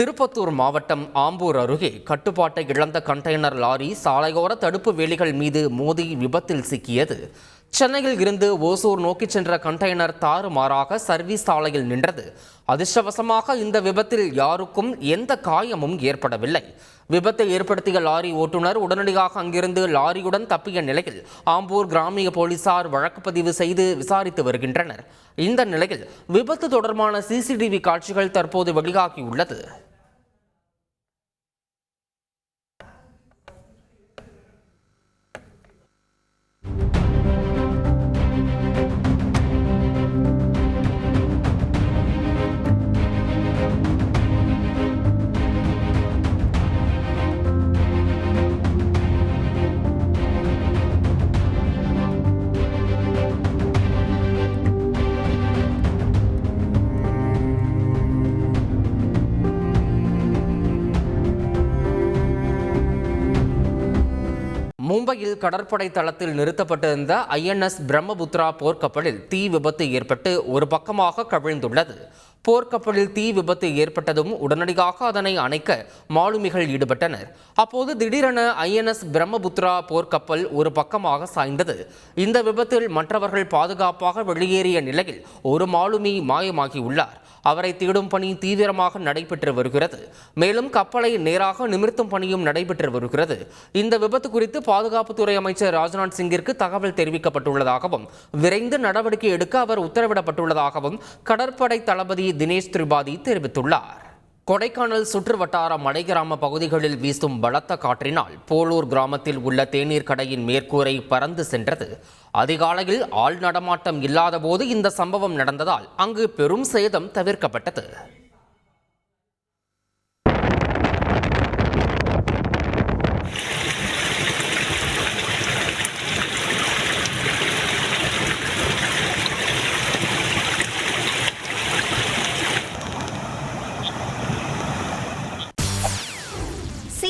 திருப்பத்தூர் மாவட்டம் ஆம்பூர் அருகே கட்டுப்பாட்டை இழந்த கண்டெய்னர் லாரி சாலையோர தடுப்பு வேலிகள் மீது மோதி விபத்தில் சிக்கியது. சென்னையில் இருந்து ஓசூர் நோக்கி சென்ற கண்டெய்னர் தாறுமாறாக சர்வீஸ் சாலையில் நின்றது. அதிர்ஷ்டவசமாக இந்த விபத்தில் யாருக்கும் எந்த காயமும் ஏற்படவில்லை. விபத்தை ஏற்படுத்திய லாரி ஓட்டுநர் உடனடியாக அங்கிருந்து லாரியுடன் தப்பிய நிலையில் ஆம்பூர் கிராமிய போலீசார் வழக்கு பதிவு செய்து விசாரித்து வருகின்றனர். இந்த நிலையில் விபத்து தொடர்பான சிசிடிவி காட்சிகள் தற்போது வெளியாகியுள்ளது. மும்பையில் கடற்படை தளத்தில் நிறுத்தப்பட்டிருந்த ஐஎன்எஸ் பிரம்மபுத்ரா போர்க்கப்பலில் தீ விபத்து ஏற்பட்டு ஒரு பக்கமாக கவிழ்ந்துள்ளது. போர்க்கப்பலில் தீ விபத்து ஏற்பட்டதும் உடனடியாக அதனை அணைக்க மாலுமிகள் ஈடுபட்டனர். அப்போது திடீரென ஐஎன்எஸ் பிரம்மபுத்ரா போர்க்கப்பல் ஒரு பக்கமாக சாய்ந்தது. இந்த விபத்தில் மற்றவர்கள் பாதுகாப்பாக வெளியேறிய நிலையில் ஒரு மாலுமி மாயமாகியுள்ளார். அவரை தேடும் பணி தீவிரமாக நடைபெற்று வருகிறது. மேலும் கப்பலை நேராக நிமிர்த்தும் பணியும் நடைபெற்று வருகிறது. இந்த விபத்து குறித்து பாதுகாப்புத்துறை அமைச்சர் ராஜ்நாத் சிங்கிற்கு தகவல் தெரிவிக்கப்பட்டுள்ளதாகவும் விரைந்து நடவடிக்கை எடுக்க அவர் உத்தரவிடப்பட்டுள்ளதாகவும் கடற்படை தளபதி தினேஷ் திரிபாதி தெரிவித்துள்ளார். கொடைக்கானல் சுற்றுவட்டார மலை கிராம பகுதிகளில் வீசும் பலத்த காற்றினால் போலூர் கிராமத்தில் உள்ள தேநீர் கடையின் மேற்கூரை பறந்து சென்றது. அதிகாலையில் ஆள் நடமாட்டம் இல்லாதபோது இந்த சம்பவம் நடந்ததால் அங்கு பெரும் சேதம் தவிர்க்கப்பட்டது.